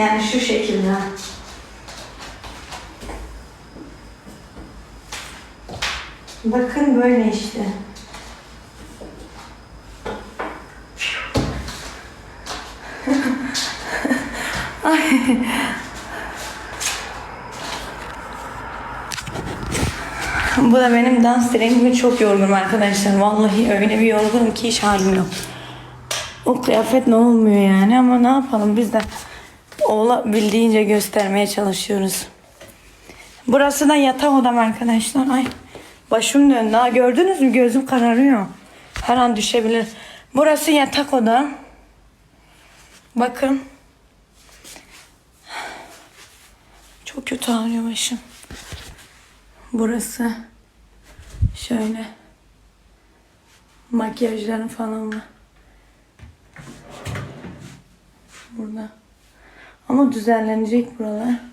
Yani şu şekilde. Bakın böyle işte. Bu da benim dans. Bugün çok yorgunum arkadaşlar. Vallahi öyle bir yorgunum ki hiç halim yok. O kıyafet ne olmuyor yani ama ne yapalım biz de olabildiğince göstermeye çalışıyoruz. Burası da yatak odam arkadaşlar. Ay başım döndü. Ha, gördünüz mü gözüm kararıyor. Her an düşebilir. Burası yatak oda. Bakın. Çok kötü ağrıyor başım. Burası şöyle makyajlarım falan var. Burada. Ama düzenlenecek buralar.